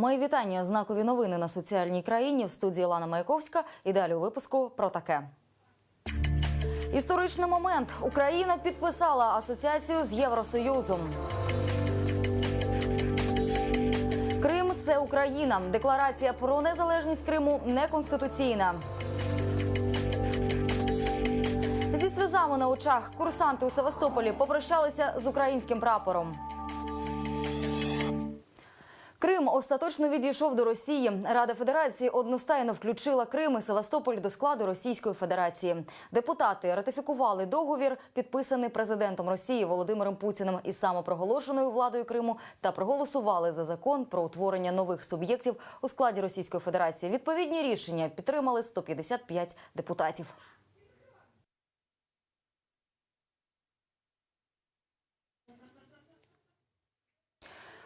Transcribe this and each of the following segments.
Мої вітання. Знакові новини на соціальній країні в студії Лана Маяковська. І далі у випуску про таке. Історичний момент. Україна підписала асоціацію з Євросоюзом. Крим це Україна. Декларація про незалежність Криму неконституційна. Зі сльозами на очах курсанти у Севастополі попрощалися з українським прапором. Крим остаточно відійшов до Росії. Рада Федерації одностайно включила Крим і Севастополь до складу Російської Федерації. Депутати ратифікували договір, підписаний президентом Росії Володимиром Путіним із самопроголошеною владою Криму, та проголосували за закон про утворення нових суб'єктів у складі Російської Федерації. Відповідні рішення підтримали 155 депутатів.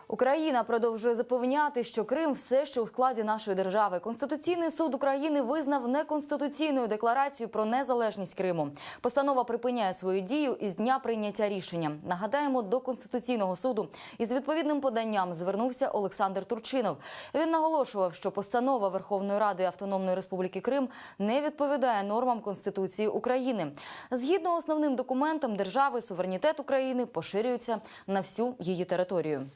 Україна продовжує запевняти, що Крим все ще у складі нашої держави. Конституційний суд України визнав неконституційною декларацію про незалежність Криму. Постанова припиняє свою дію із дня прийняття рішення. Нагадаємо, до конституційного суду із відповідним поданням звернувся Олександр Турчинов. Він наголошував, що постанова Верховної Ради Автономної Республіки Крим не відповідає нормам Конституції України. Згідно основним документам держави, суверенітет України поширюється на всю її територію.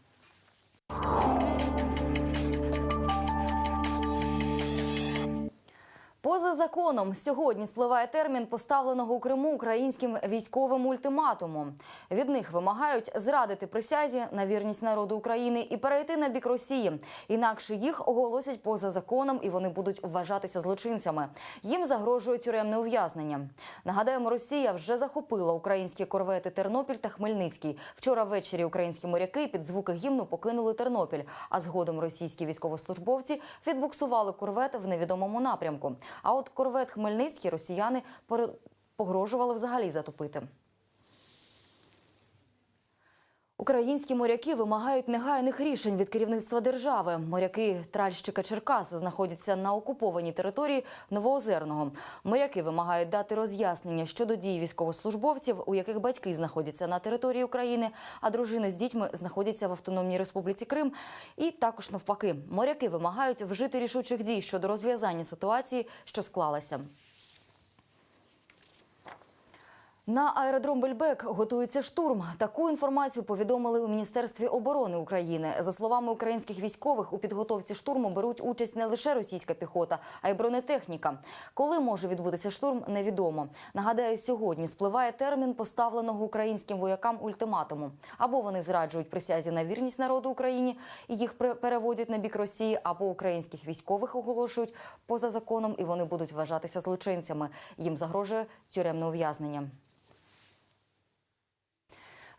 Поза законом сьогодні спливає термін поставленого у Криму українським військовим ультиматумом. Від них вимагають зрадити присязі на вірність народу України і перейти на бік Росії. Інакше їх оголосять поза законом і вони будуть вважатися злочинцями. Їм загрожує тюремне ув'язнення. Нагадаємо, Росія вже захопила українські корвети Тернопіль та Хмельницький. Вчора ввечері українські моряки під звуки гімну покинули Тернопіль. А згодом російські військовослужбовці відбуксували корвет в невідомому напрямку. А от корвет Хмельницький росіяни погрожували взагалі затопити. Українські моряки вимагають негайних рішень від керівництва держави. Моряки тральщика Черкас знаходяться на окупованій території Новоозерного. Моряки вимагають дати роз'яснення щодо дій військовослужбовців, у яких батьки знаходяться на території України, а дружини з дітьми знаходяться в Автономній Республіці Крим. І також навпаки, моряки вимагають вжити рішучих дій щодо розв'язання ситуації, що склалася. На аеродром Бельбек готується штурм. Таку інформацію повідомили у міністерстві оборони України. За словами українських військових, у підготовці штурму беруть участь не лише російська піхота, а й бронетехніка. Коли може відбутися штурм, невідомо. Нагадаю, сьогодні спливає термін поставленого українським воякам ультиматуму. Або вони зраджують присязі на вірність народу Україні і їх переводять на бік Росії, або українських військових оголошують поза законом, і вони будуть вважатися злочинцями. Їм загрожує тюремне ув'язнення.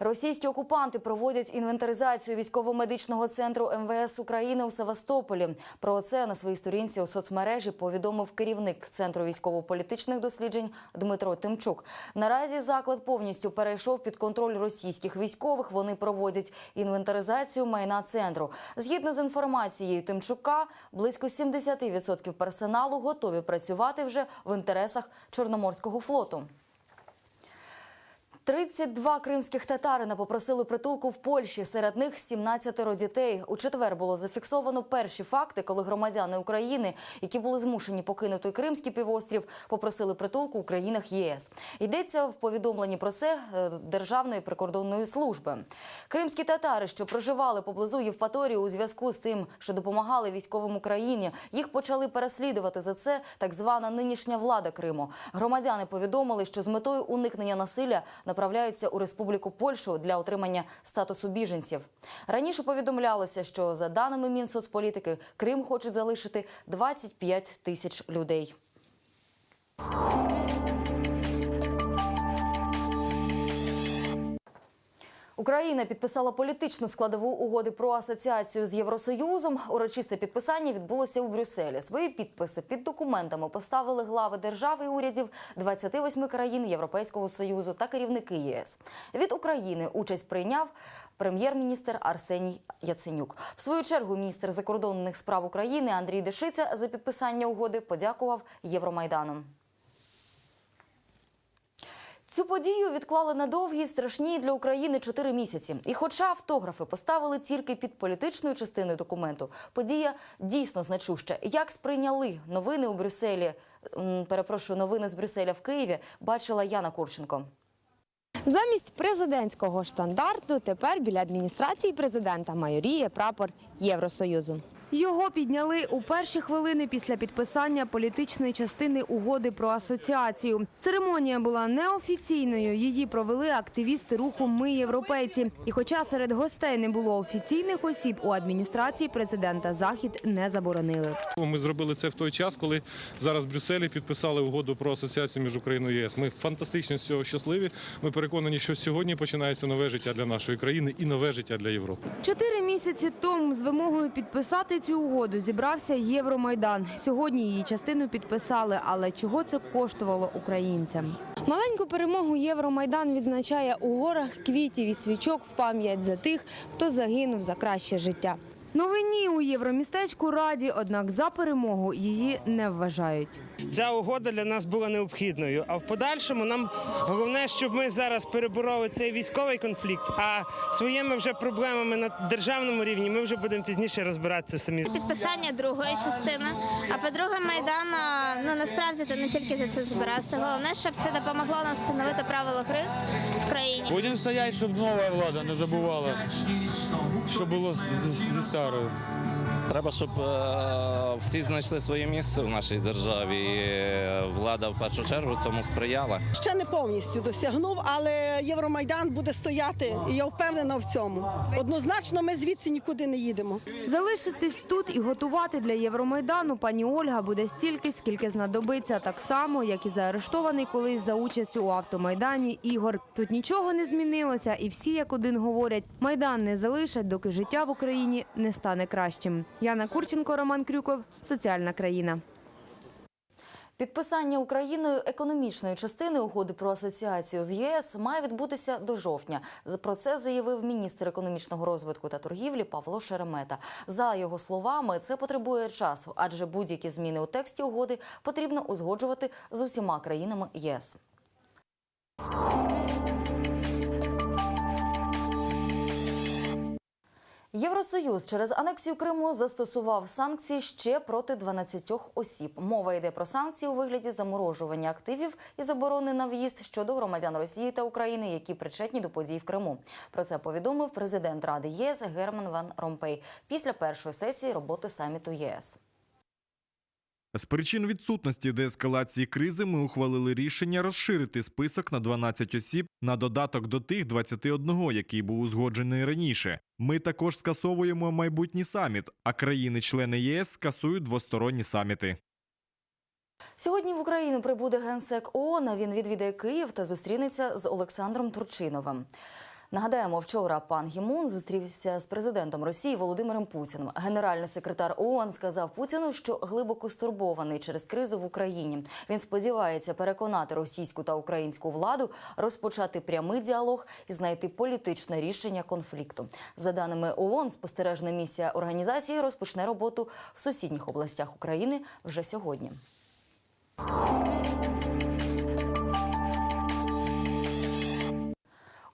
Російські окупанти проводять інвентаризацію військово-медичного центру МВС України у Севастополі. Про це на своїй сторінці у соцмережі повідомив керівник центру військово-політичних досліджень Дмитро Тимчук. Наразі заклад повністю перейшов під контроль російських військових. Вони проводять інвентаризацію майна центру. Згідно з інформацією Тимчука, близько 70% персоналу готові працювати вже в інтересах Чорноморського флоту. 32 кримських татарина попросили притулку в Польщі. Серед них 17 дітей. У четвер було зафіксовано перші факти, коли громадяни України, які були змушені покинути Кримський півострів, попросили притулку у країнах ЄС. Йдеться в повідомленні про це е, Державної прикордонної служби. Кримські татари, що проживали поблизу Євпаторії у зв'язку з тим, що допомагали військовим Україні, їх почали переслідувати за це так звана нинішня влада Криму. Громадяни повідомили, що з метою уникнення насилля направляються у Республіку Польщу для отримання статусу біженців. Раніше повідомлялося, що за даними Мінсоцполітики, Крим хочуть залишити 25 тисяч людей. Україна підписала політичну складову угоди про асоціацію з Євросоюзом. Урочисте підписання відбулося у Брюсселі. Свої підписи під документами поставили глави держав і урядів 28 країн Європейського союзу та керівники ЄС. Від України участь прийняв прем'єр-міністр Арсеній Яценюк. В свою чергу міністр закордонних справ України Андрій Дешиця за підписання угоди подякував Євромайдану. Цю подію відклали на довгі, страшні для України чотири місяці. І хоча автографи поставили тільки під політичною частиною документу, подія дійсно значуща. Як сприйняли новини у Брюсселі, перепрошую, новини з Брюсселя в Києві, бачила Яна Курченко. Замість президентського штандарту тепер біля адміністрації президента майоріє прапор Євросоюзу. Його підняли у перші хвилини після підписання політичної частини угоди про асоціацію. Церемонія була неофіційною. Її провели активісти руху Ми європейці. І хоча серед гостей не було офіційних осіб, у адміністрації президента захід не заборонили. Ми зробили це в той час, коли зараз в Брюсселі підписали угоду про асоціацію між Україною і ЄС. Ми фантастично з цього щасливі. Ми переконані, що сьогодні починається нове життя для нашої країни і нове життя для Європи. Чотири місяці тому з вимогою підписати цю угоду зібрався Євромайдан. Сьогодні її частину підписали, але чого це коштувало українцям? Маленьку перемогу Євромайдан відзначає у горах квітів і свічок в пам'ять за тих, хто загинув за краще життя. Новині у Євромістечку раді, однак за перемогу її не вважають. Ця угода для нас була необхідною. А в подальшому нам головне, щоб ми зараз перебороли цей військовий конфлікт. А своїми вже проблемами на державному рівні ми вже будемо пізніше розбиратися самі. підписання другої частини. А по-друге, Майдан ну насправді то не тільки за це збирався. Головне, щоб це допомогло нам встановити правила гри в країні. Будемо стояти, щоб нова влада не забувала, що було зі старою. Треба, щоб е, всі знайшли своє місце в нашій державі. І е, влада в першу чергу цьому сприяла. ще не повністю досягнув, але Євромайдан буде стояти, і я впевнена в цьому. Однозначно, ми звідси нікуди не їдемо. Залишитись тут і готувати для Євромайдану пані Ольга буде стільки, скільки знадобиться, так само, як і заарештований колись за участь у автомайдані Ігор. Тут нічого не змінилося, і всі як один говорять, майдан не залишать, доки життя в Україні не стане кращим. Яна Курченко, Роман Крюков, соціальна країна. Підписання Україною економічної частини угоди про асоціацію з ЄС має відбутися до жовтня. Про це заявив міністр економічного розвитку та торгівлі Павло Шеремета. За його словами, це потребує часу, адже будь-які зміни у тексті угоди потрібно узгоджувати з усіма країнами ЄС. Євросоюз через анексію Криму застосував санкції ще проти 12 осіб. Мова йде про санкції у вигляді заморожування активів і заборони на в'їзд щодо громадян Росії та України, які причетні до подій в Криму. Про це повідомив президент Ради ЄС Герман Ван Ромпей після першої сесії роботи саміту ЄС. З причин відсутності деескалації кризи ми ухвалили рішення розширити список на 12 осіб на додаток до тих 21, який був узгоджений раніше. Ми також скасовуємо майбутній саміт, а країни-члени ЄС скасують двосторонні саміти. Сьогодні в Україну прибуде генсек ООН. Він відвідає Київ та зустрінеться з Олександром Турчиновим. Нагадаємо, вчора пан Гімун зустрівся з президентом Росії Володимиром Путіним. Генеральний секретар ООН сказав Путіну, що глибоко стурбований через кризу в Україні. Він сподівається переконати російську та українську владу розпочати прямий діалог і знайти політичне рішення конфлікту. За даними ООН, спостережна місія організації розпочне роботу в сусідніх областях України вже сьогодні.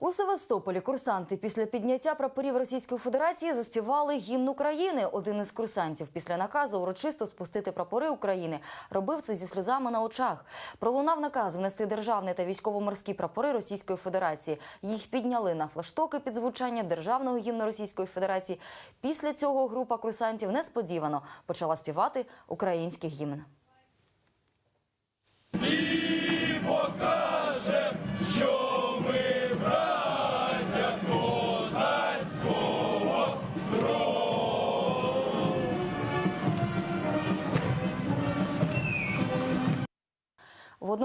У Севастополі курсанти після підняття прапорів Російської Федерації заспівали гімн України. Один із курсантів після наказу урочисто спустити прапори України робив це зі сльозами на очах. Пролунав наказ внести державний та військово-морські прапори Російської Федерації. Їх підняли на флаштоки під звучання державного гімну Російської Федерації. Після цього група курсантів несподівано почала співати український гімн.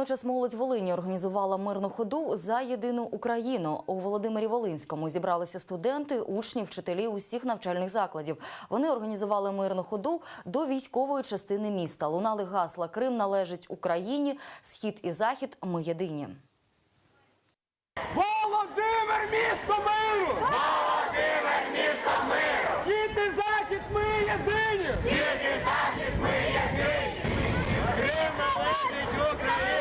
Водночас молодь Волині організувала мирну ходу за єдину Україну. У Володимирі Волинському зібралися студенти, учні, вчителі усіх навчальних закладів. Вони організували мирну ходу до військової частини міста. Лунали гасла Крим належить Україні, схід і захід. Ми єдині. Володимир місто миру! Володимир місто миру! Схід і захід ми єдині! Схід і захід ми єдині! Крим належить Україні!